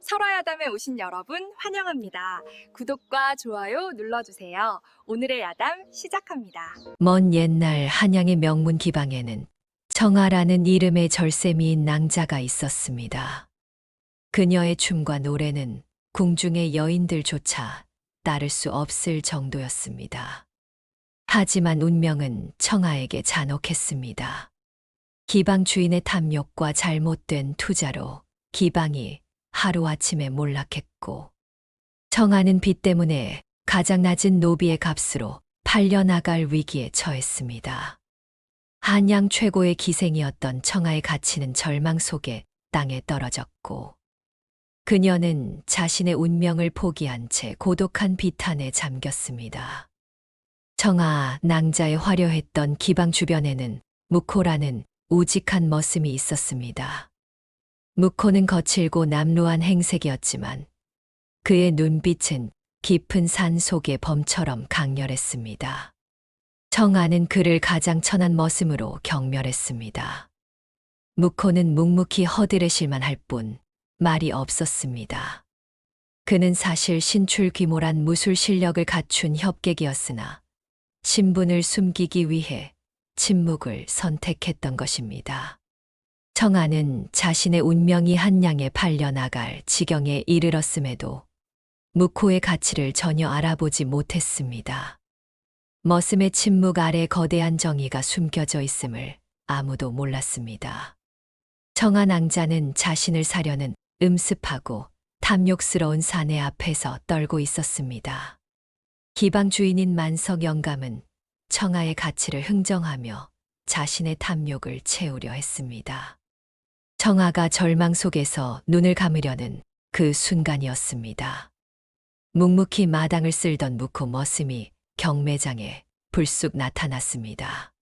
설화야담에 오신 여러분 환영합니다. 구독과 좋아요 눌러주세요. 오늘의 야담 시작합니다. 먼 옛날 한양의 명문 기방에는 청아라는 이름의 절세미인 낭자가 있었습니다. 그녀의 춤과 노래는 궁중의 여인들조차 따를 수 없을 정도였습니다. 하지만 운명은 청아에게 잔혹했습니다. 기방 주인의 탐욕과 잘못된 투자로 기방이 하루아침에 몰락했고 청아는 빚 때문에 가장 낮은 노비의 값으로 팔려나갈 위기에 처했습니다. 한양 최고의 기생이었던 청아의 가치는 절망 속에 땅에 떨어졌고 그녀는 자신의 운명을 포기한 채 고독한 비탄에 잠겼습니다. 청아 낭자의 화려했던 기방 주변에는 무코라는 우직한 머슴이 있었습니다. 무코는 거칠고 남루한 행색이었지만 그의 눈빛은 깊은 산 속의 범처럼 강렬했습니다. 청아는 그를 가장 천한 머슴으로 경멸했습니다. 무코는 묵묵히 허드렛일만 할 뿐 말이 없었습니다. 그는 사실 신출귀몰한 무술 실력을 갖춘 협객이었으나 신분을 숨기기 위해 침묵을 선택했던 것입니다. 청아는 자신의 운명이 한양에 팔려나갈 지경에 이르렀음에도 무코의 가치를 전혀 알아보지 못했습니다. 머슴의 침묵 아래 거대한 정의가 숨겨져 있음을 아무도 몰랐습니다. 청아 낭자는 자신을 사려는 음습하고 탐욕스러운 사내 앞에서 떨고 있었습니다. 기방 주인인 만석 영감은 청아의 가치를 흥정하며 자신의 탐욕을 채우려 했습니다. 청아가 절망 속에서 눈을 감으려는 그 순간이었습니다. 묵묵히 마당을 쓸던 무코 머슴이 경매장에 불쑥 나타났습니다.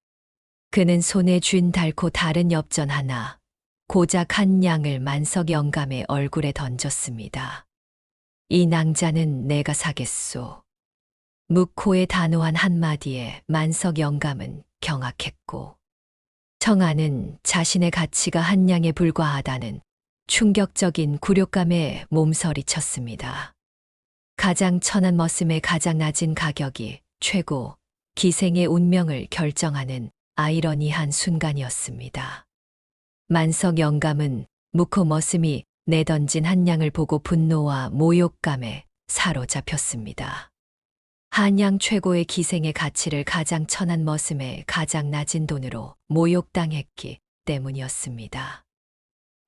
그는 손에 쥔 달고 다른 엽전 하나, 고작 한 양을 만석 영감의 얼굴에 던졌습니다. 이 낭자는 내가 사겠소. 무코의 단호한 한마디에 만석 영감은 경악했고, 청아는 자신의 가치가 한 양에 불과하다는 충격적인 굴욕감에 몸서리쳤습니다. 가장 천한 머슴의 가장 낮은 가격이 최고 기생의 운명을 결정하는 아이러니한 순간이었습니다. 만석 영감은 무코 머슴이 내던진 한 양을 보고 분노와 모욕감에 사로잡혔습니다. 한양 최고의 기생의 가치를 가장 천한 머슴의 가장 낮은 돈으로 모욕당했기 때문이었습니다.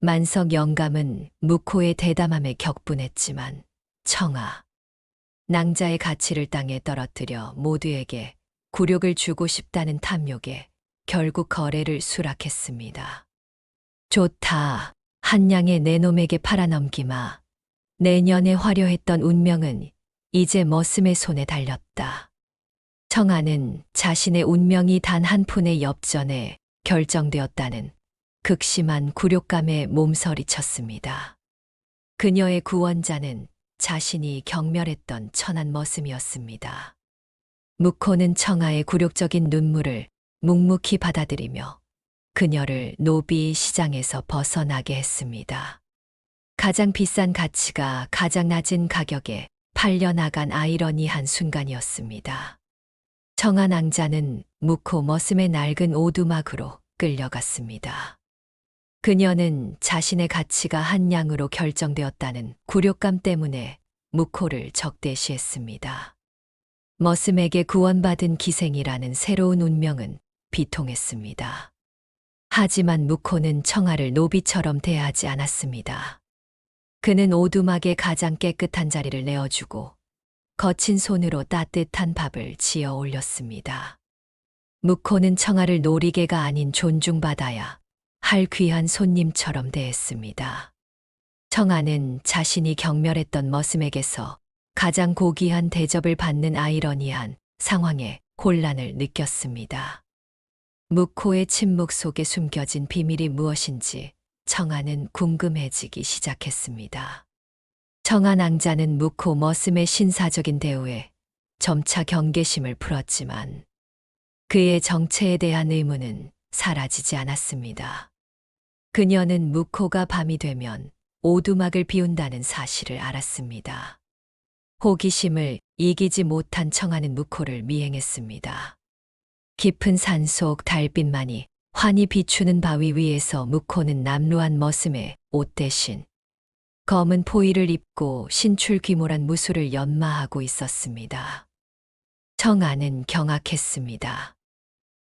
만석 영감은 무코의 대담함에 격분했지만 청아, 낭자의 가치를 땅에 떨어뜨려 모두에게 굴욕을 주고 싶다는 탐욕에 결국 거래를 수락했습니다. 좋다. 한양의 내 놈에게 팔아넘기마. 내년에 화려했던 운명은 이제 머슴의 손에 달렸다. 청아는 자신의 운명이 단 한 푼의 엽전에 결정되었다는 극심한 굴욕감에 몸서리쳤습니다. 그녀의 구원자는 자신이 경멸했던 천한 머슴이었습니다. 무코는 청아의 굴욕적인 눈물을 묵묵히 받아들이며 그녀를 노비 시장에서 벗어나게 했습니다. 가장 비싼 가치가 가장 낮은 가격에 팔려나간 아이러니한 순간이었습니다. 청아 낭자는 무코 머슴의 낡은 오두막으로 끌려갔습니다. 그녀는 자신의 가치가 한 양으로 결정되었다는 굴욕감 때문에 무코를 적대시했습니다. 머슴에게 구원받은 기생이라는 새로운 운명은 비통했습니다. 하지만 무코는 청아를 노비처럼 대하지 않았습니다. 그는 오두막의 가장 깨끗한 자리를 내어주고 거친 손으로 따뜻한 밥을 지어 올렸습니다. 무코는 청아를 놀이개가 아닌 존중받아야 할 귀한 손님처럼 대했습니다. 청아는 자신이 경멸했던 머슴에게서 가장 고귀한 대접을 받는 아이러니한 상황에 곤란을 느꼈습니다. 무코의 침묵 속에 숨겨진 비밀이 무엇인지 청아는 궁금해지기 시작했습니다. 청아 낭자는 무코 머슴의 신사적인 대우에 점차 경계심을 풀었지만 그의 정체에 대한 의문은 사라지지 않았습니다. 그녀는 무코가 밤이 되면 오두막을 비운다는 사실을 알았습니다. 호기심을 이기지 못한 청하는 묵호를 미행했습니다. 깊은 산속 달빛만이 환히 비추는 바위 위에서 묵호는 남루한 머슴의 옷 대신 검은 포의를 입고 신출귀몰한 무술을 연마하고 있었습니다. 청아는 경악했습니다.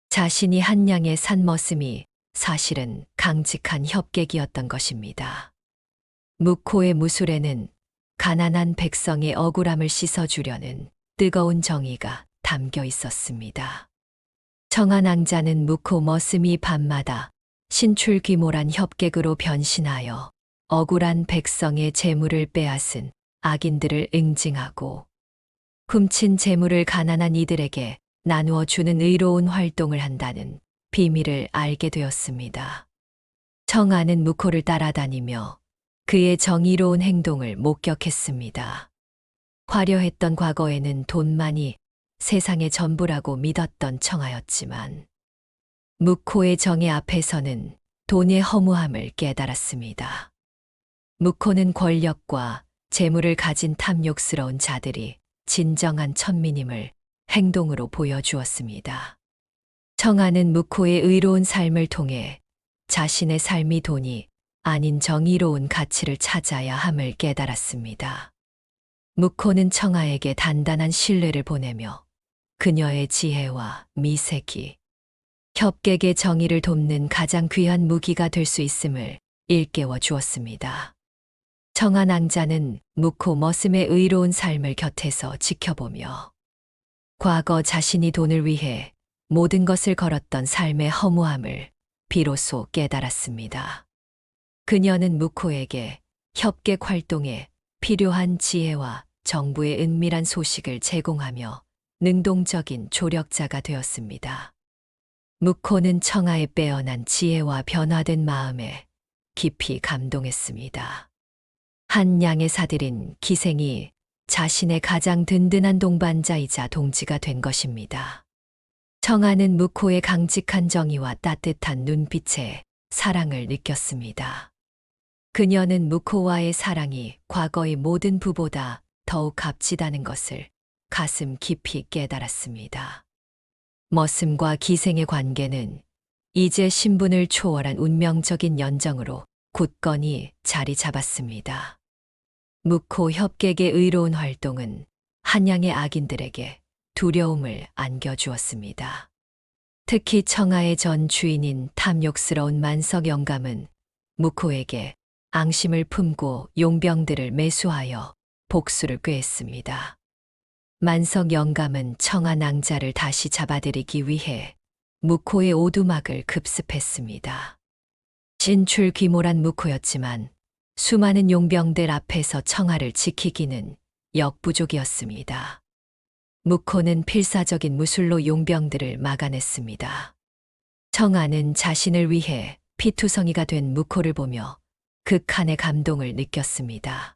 자신이 한 양의 산 머슴이 사실은 강직한 협객이었던 것입니다. 묵호의 무술에는 가난한 백성의 억울함을 씻어주려는 뜨거운 정의가 담겨 있었습니다. 청한 앙자는 묵호 머슴이 밤마다 신출귀몰한 협객으로 변신하여 억울한 백성의 재물을 빼앗은 악인들을 응징하고 훔친 재물을 가난한 이들에게 나누어 주는 의로운 활동을 한다는 비밀을 알게 되었습니다. 청아는 묵호를 따라다니며 그의 정의로운 행동을 목격했습니다. 화려했던 과거에는 돈만이 세상의 전부라고 믿었던 청하였지만 묵호의 정의 앞에서는 돈의 허무함을 깨달았습니다. 묵호는 권력과 재물을 가진 탐욕스러운 자들이 진정한 천민임을 행동으로 보여주었습니다. 청아는 묵호의 의로운 삶을 통해 자신의 삶이 돈이 아닌 정의로운 가치를 찾아야 함을 깨달았습니다. 묵호는 청아에게 단단한 신뢰를 보내며 그녀의 지혜와 미색이 협객의 정의를 돕는 가장 귀한 무기가 될 수 있음을 일깨워 주었습니다. 청아 낭자는 묵호 머슴의 의로운 삶을 곁에서 지켜보며 과거 자신이 돈을 위해 모든 것을 걸었던 삶의 허무함을 비로소 깨달았습니다. 그녀는 묵호에게 협객 활동에 필요한 지혜와 정부의 은밀한 소식을 제공하며 능동적인 조력자가 되었습니다. 묵호는 청하의 빼어난 지혜와 변화된 마음에 깊이 감동했습니다. 한 양의 사들인 기생이 자신의 가장 든든한 동반자이자 동지가 된 것입니다. 청하는 묵호의 강직한 정의와 따뜻한 눈빛에 사랑을 느꼈습니다. 그녀는 묵호와의 사랑이 과거의 모든 부보다 더욱 값지다는 것을 가슴 깊이 깨달았습니다. 머슴과 기생의 관계는 이제 신분을 초월한 운명적인 연정으로 굳건히 자리 잡았습니다. 묵호 협객의 의로운 활동은 한양의 악인들에게 두려움을 안겨주었습니다. 특히 청하의 전 주인인 탐욕스러운 만석 영감은 묵호에게 앙심을 품고 용병들을 매수하여 복수를 꾀했습니다. 만석 영감은 청하 낭자를 다시 잡아들이기 위해 묵호의 오두막을 급습했습니다. 진출 귀몰한 묵호였지만 수많은 용병들 앞에서 청하를 지키기는 역부족이었습니다. 묵호는 필사적인 무술로 용병들을 막아냈습니다. 청하는 자신을 위해 피투성이가 된 묵호를 보며 극한의 감동을 느꼈습니다.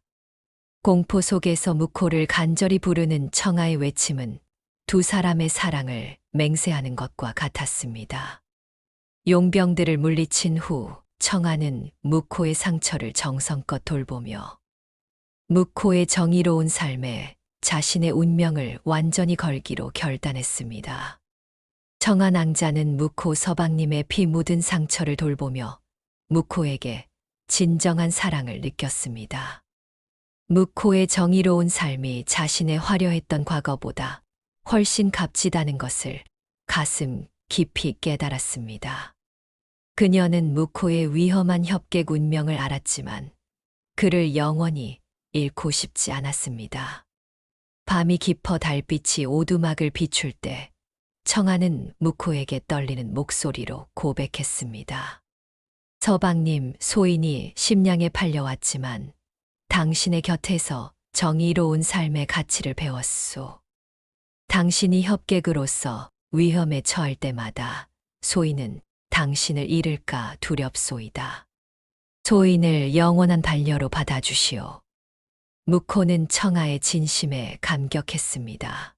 공포 속에서 묵호를 간절히 부르는 청하의 외침은 두 사람의 사랑을 맹세하는 것과 같았습니다. 용병들을 물리친 후 청하는 묵호의 상처를 정성껏 돌보며 묵호의 정의로운 삶에 자신의 운명을 완전히 걸기로 결단했습니다. 청하 낭자는 묵호 서방님의 피 묻은 상처를 돌보며 묵호에게 진정한 사랑을 느꼈습니다. 묵호의 정의로운 삶이 자신의 화려했던 과거보다 훨씬 값지다는 것을 가슴 깊이 깨달았습니다. 그녀는 묵호의 위험한 협객 운명을 알았지만 그를 영원히 잃고 싶지 않았습니다. 밤이 깊어 달빛이 오두막을 비출 때 청하는 묵호에게 떨리는 목소리로 고백했습니다. 서방님, 소인이 심량에 팔려왔지만 당신의 곁에서 정의로운 삶의 가치를 배웠소. 당신이 협객으로서 위험에 처할 때마다 소인은 당신을 잃을까 두렵소이다. 소인을 영원한 반려로 받아주시오. 묵호는 청하의 진심에 감격했습니다.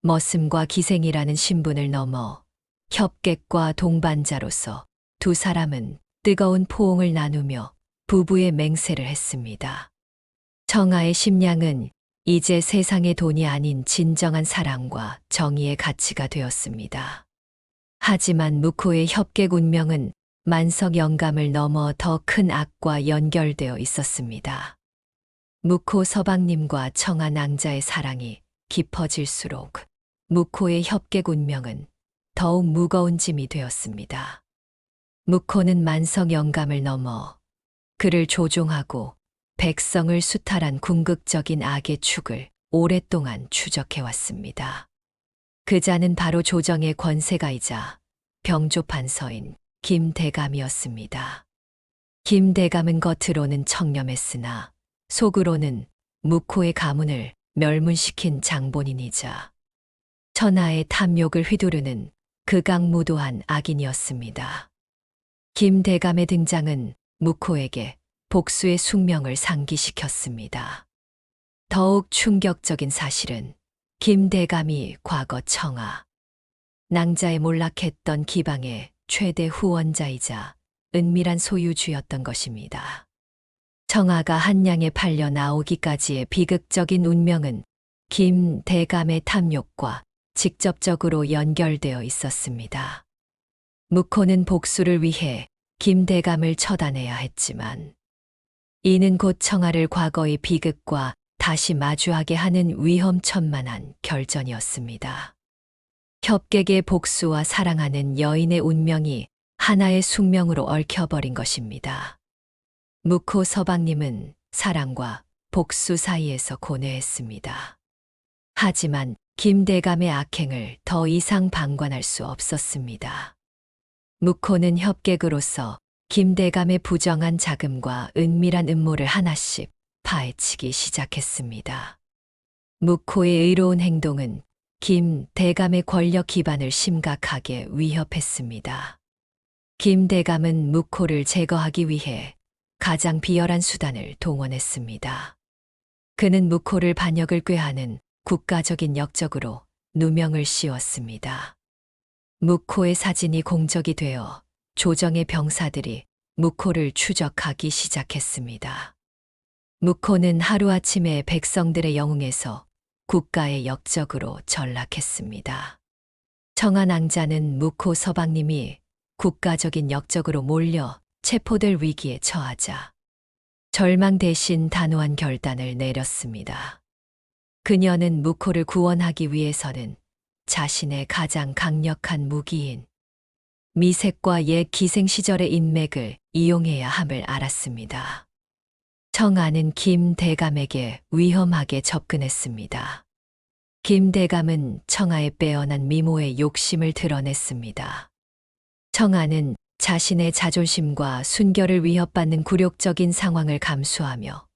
머슴과 기생이라는 신분을 넘어 협객과 동반자로서 두 사람은 뜨거운 포옹을 나누며 부부의 맹세를 했습니다. 청아의 심량은 이제 세상의 돈이 아닌 진정한 사랑과 정의의 가치가 되었습니다. 하지만 무코의 협객 운명은 만석 영감을 넘어 더 큰 악과 연결되어 있었습니다. 무코 서방님과 청아 낭자의 사랑이 깊어질수록 무코의 협객 운명은 더욱 무거운 짐이 되었습니다. 무코는 만석 영감을 넘어 그를 조종하고 백성을 수탈한 궁극적인 악의 축을 오랫동안 추적해왔습니다. 그자는 바로 조정의 권세가이자 병조판서인 김대감이었습니다. 김대감은 겉으로는 청렴했으나 속으로는 무코의 가문을 멸문시킨 장본인이자 천하의 탐욕을 휘두르는 극악무도한 악인이었습니다. 김대감의 등장은 무코에게 복수의 숙명을 상기시켰습니다. 더욱 충격적인 사실은 김대감이 과거 청아, 낭자에 몰락했던 기방의 최대 후원자이자 은밀한 소유주였던 것입니다. 청아가 한양에 팔려 나오기까지의 비극적인 운명은 김대감의 탐욕과 직접적으로 연결되어 있었습니다. 무코는 복수를 위해 김대감을 처단해야 했지만 이는 곧 청아를 과거의 비극과 다시 마주하게 하는 위험천만한 결전이었습니다. 협객의 복수와 사랑하는 여인의 운명이 하나의 숙명으로 얽혀버린 것입니다. 무코 서방님은 사랑과 복수 사이에서 고뇌했습니다. 하지만 김대감의 악행을 더 이상 방관할 수 없었습니다. 무코는 협객으로서 김대감의 부정한 자금과 은밀한 음모를 하나씩 파헤치기 시작했습니다. 무코의 의로운 행동은 김대감의 권력 기반을 심각하게 위협했습니다. 김대감은 무코를 제거하기 위해 가장 비열한 수단을 동원했습니다. 그는 무코를 반역을 꾀하는 국가적인 역적으로 누명을 씌웠습니다. 무코의 사진이 공적이 되어 조정의 병사들이 무코를 추적하기 시작했습니다. 무코는 하루아침에 백성들의 영웅에서 국가의 역적으로 전락했습니다. 청아낭자는 무코 서방님이 국가적인 역적으로 몰려 체포될 위기에 처하자 절망 대신 단호한 결단을 내렸습니다. 그녀는 무코를 구원하기 위해서는 자신의 가장 강력한 무기인 미색과 옛 기생 시절의 인맥을 이용해야 함을 알았습니다. 청아는 김 대감에게 위험하게 접근했습니다. 김 대감은 청아의 빼어난 미모의 욕심을 드러냈습니다. 청아는 자신의 자존심과 순결을 위협받는 굴욕적인 상황을 감수하며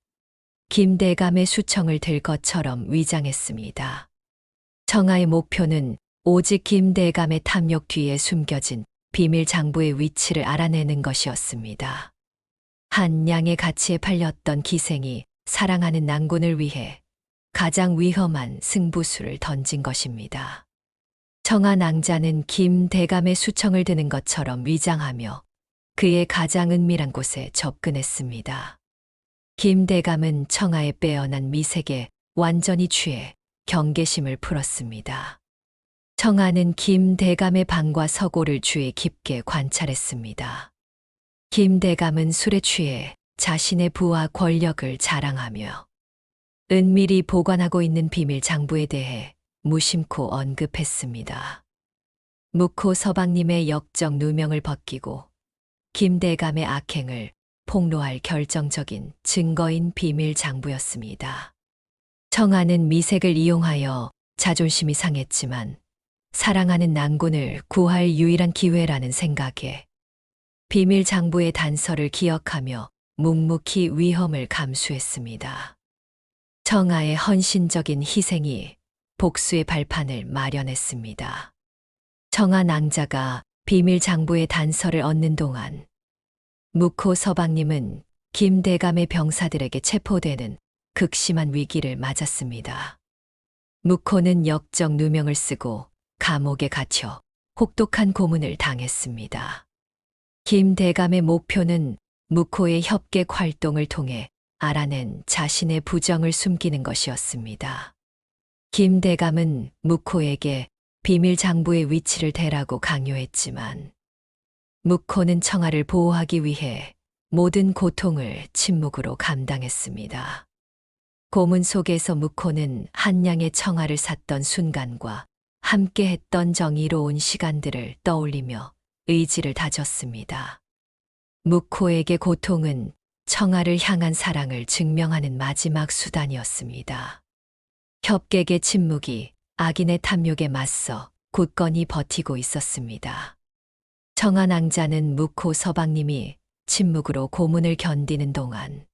김 대감의 수청을 들 것처럼 위장했습니다. 청아의 목표는 오직 김 대감의 탐욕 뒤에 숨겨진 비밀 장부의 위치를 알아내는 것이었습니다. 한 양의 가치에 팔렸던 기생이 사랑하는 난군을 위해 가장 위험한 승부수를 던진 것입니다. 청아 낭자는 김대감의 수청을 드는 것처럼 위장하며 그의 가장 은밀한 곳에 접근했습니다. 김대감은 청아의 빼어난 미색에 완전히 취해 경계심을 풀었습니다. 청아는 김 대감의 방과 서고를 주의 깊게 관찰했습니다. 김 대감은 술에 취해 자신의 부와 권력을 자랑하며 은밀히 보관하고 있는 비밀 장부에 대해 무심코 언급했습니다. 무코 서방님의 역적 누명을 벗기고 김대감의 악행을 폭로할 결정적인 증거인 비밀 장부였습니다. 청아는 미색을 이용하여 자존심이 상했지만 사랑하는 난군을 구할 유일한 기회라는 생각에 비밀 장부의 단서를 기억하며 묵묵히 위험을 감수했습니다. 청아의 헌신적인 희생이 복수의 발판을 마련했습니다. 청아 낭자가 비밀 장부의 단서를 얻는 동안 무코 서방님은 김대감의 병사들에게 체포되는 극심한 위기를 맞았습니다. 무코는 역적 누명을 쓰고 감옥에 갇혀 혹독한 고문을 당했습니다. 김 대감의 목표는 묵호의 협객 활동을 통해 알아낸 자신의 부정을 숨기는 것이었습니다. 김 대감은 묵호에게 비밀 장부의 위치를 대라고 강요했지만 묵호는 청아를 보호하기 위해 모든 고통을 침묵으로 감당했습니다. 고문 속에서 묵호는 한양의 청아를 샀던 순간과 함께 했던 정의로운 시간들을 떠올리며 의지를 다졌습니다. 묵호에게 고통은 청아를 향한 사랑을 증명하는 마지막 수단이었습니다. 협객의 침묵이 악인의 탐욕에 맞서 굳건히 버티고 있었습니다. 청아 낭자는 묵호 서방님이 침묵으로 고문을 견디는 동안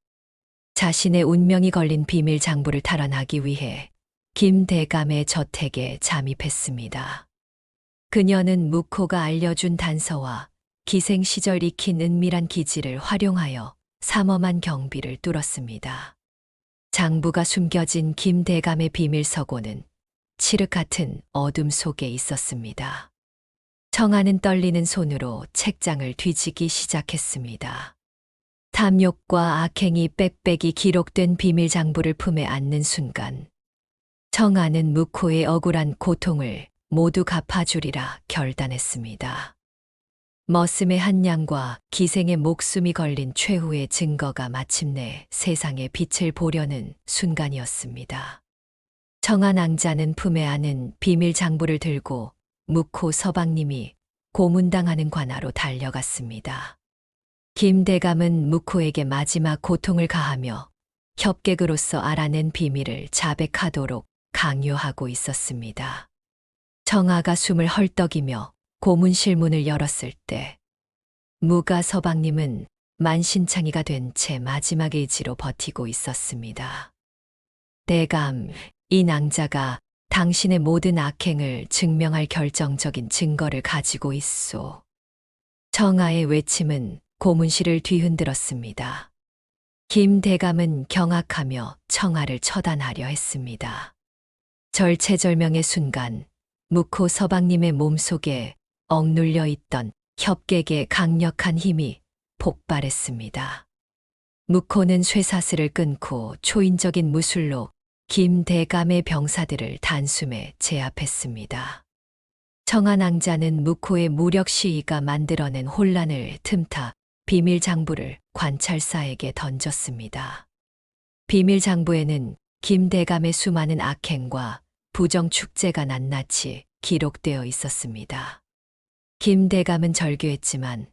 자신의 운명이 걸린 비밀 장부를 탈환하기 위해 김대감의 저택에 잠입했습니다. 그녀는 묵호가 알려준 단서와 기생 시절 익힌 은밀한 기지를 활용하여 삼엄한 경비를 뚫었습니다. 장부가 숨겨진 김대감의 비밀 서고는 칠흑 같은 어둠 속에 있었습니다. 청아는 떨리는 손으로 책장을 뒤지기 시작했습니다. 탐욕과 악행이 빽빽이 기록된 비밀 장부를 품에 안는 순간 청아는 묵호의 억울한 고통을 모두 갚아주리라 결단했습니다. 머슴의 한량과 기생의 목숨이 걸린 최후의 증거가 마침내 세상에 빛을 보려는 순간이었습니다. 청아 낭자는 품에 안은 비밀 장부를 들고 묵호 서방님이 고문당하는 관하로 달려갔습니다. 김 대감은 묵호에게 마지막 고통을 가하며 협객으로서 알아낸 비밀을 자백하도록 강요하고 있었습니다. 청아가 숨을 헐떡이며 고문실 문을 열었을 때 무가 서방님은 만신창이가 된 채 마지막 의지로 버티고 있었습니다. 대감, 이 낭자가 당신의 모든 악행을 증명할 결정적인 증거를 가지고 있소. 청아의 외침은 고문실을 뒤흔들었습니다. 김 대감은 경악하며 청아를 처단하려 했습니다. 절체절명의 순간, 묵호 서방님의 몸속에 억눌려 있던 협객의 강력한 힘이 폭발했습니다. 묵호는 쇠사슬을 끊고 초인적인 무술로 김대감의 병사들을 단숨에 제압했습니다. 청아낭자는 묵호의 무력 시위가 만들어낸 혼란을 틈타 비밀 장부를 관찰사에게 던졌습니다. 비밀 장부에는 김대감의 수많은 악행과 부정 축제가 낱낱이 기록되어 있었습니다. 김대감은 절규했지만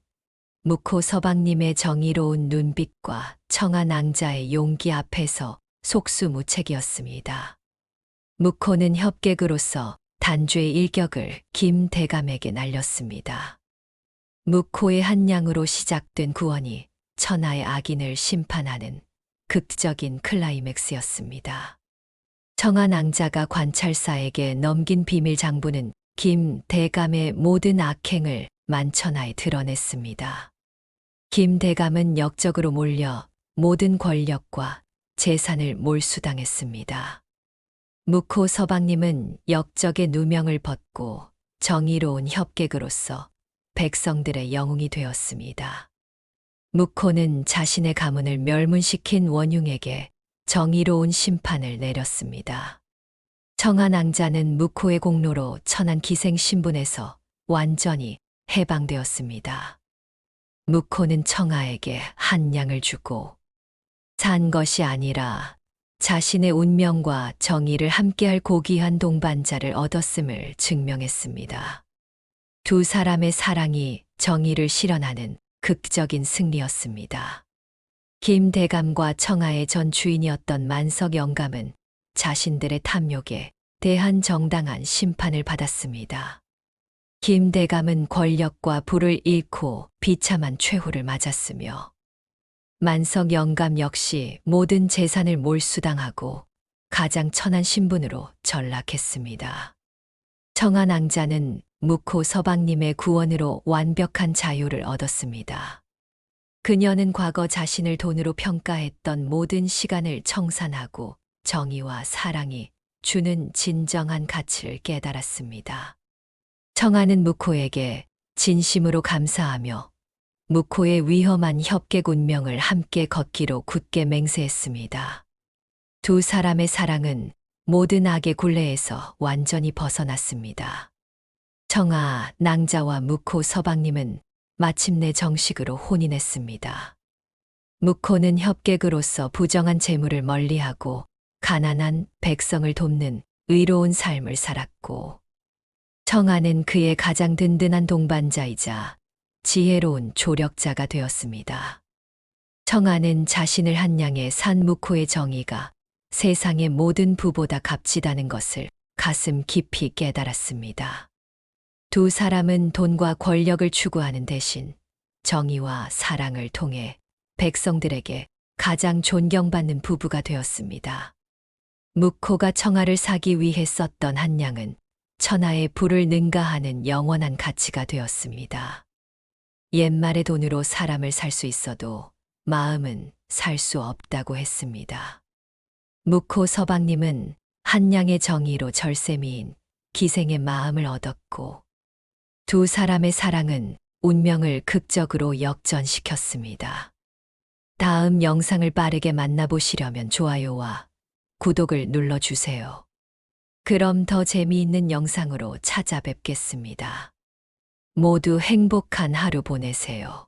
묵호 서방님의 정의로운 눈빛과 청아 낭자의 용기 앞에서 속수무책이었습니다. 묵호는 협객으로서 단죄의 일격을 김대감에게 날렸습니다. 묵호의 한량으로 시작된 구원이 천하의 악인을 심판하는 극적인 클라이맥스였습니다. 청아 낭자가 관찰사에게 넘긴 비밀 장부는 김 대감의 모든 악행을 만천하에 드러냈습니다. 김 대감은 역적으로 몰려 모든 권력과 재산을 몰수당했습니다. 묵호 서방님은 역적의 누명을 벗고 정의로운 협객으로서 백성들의 영웅이 되었습니다. 묵호는 자신의 가문을 멸문시킨 원흉에게 정의로운 심판을 내렸습니다. 청한 앙자는 묵호의 공로로 천한 기생 신분에서 완전히 해방되었습니다. 묵호는 청아에게 한 양을 주고 산 것이 아니라 자신의 운명과 정의를 함께할 고귀한 동반자를 얻었음을 증명했습니다. 두 사람의 사랑이 정의를 실현하는 극적인 승리였습니다. 김 대감과 청하의 전 주인이었던 만석 영감은 자신들의 탐욕에 대한 정당한 심판을 받았습니다. 김 대감은 권력과 부를 잃고 비참한 최후를 맞았으며 만석 영감 역시 모든 재산을 몰수당하고 가장 천한 신분으로 전락했습니다. 청한 앙자는 묵호 서방님의 구원으로 완벽한 자유를 얻었습니다. 그녀는 과거 자신을 돈으로 평가했던 모든 시간을 청산하고 정의와 사랑이 주는 진정한 가치를 깨달았습니다. 청하는 묵호에게 진심으로 감사하며 묵호의 위험한 협객 운명을 함께 걷기로 굳게 맹세했습니다. 두 사람의 사랑은 모든 악의 굴레에서 완전히 벗어났습니다. 청아, 낭자와 묵호 서방님은 마침내 정식으로 혼인했습니다. 묵호는 협객으로서 부정한 재물을 멀리하고 가난한 백성을 돕는 의로운 삶을 살았고, 청아는 그의 가장 든든한 동반자이자 지혜로운 조력자가 되었습니다. 청아는 자신을 한양에 산 묵호의 정의가 세상의 모든 부보다 값지다는 것을 가슴 깊이 깨달았습니다. 두 사람은 돈과 권력을 추구하는 대신 정의와 사랑을 통해 백성들에게 가장 존경받는 부부가 되었습니다. 묵호가 청아를 사기 위해 썼던 한량은 천하의 불을 능가하는 영원한 가치가 되었습니다. 옛말의 돈으로 사람을 살 수 있어도 마음은 살 수 없다고 했습니다. 묵호 서방님은 한량의 정의로 절세미인 기생의 마음을 얻었고 두 사람의 사랑은 운명을 극적으로 역전시켰습니다. 다음 영상을 빠르게 만나보시려면 좋아요와 구독을 눌러주세요. 그럼 더 재미있는 영상으로 찾아뵙겠습니다. 모두 행복한 하루 보내세요.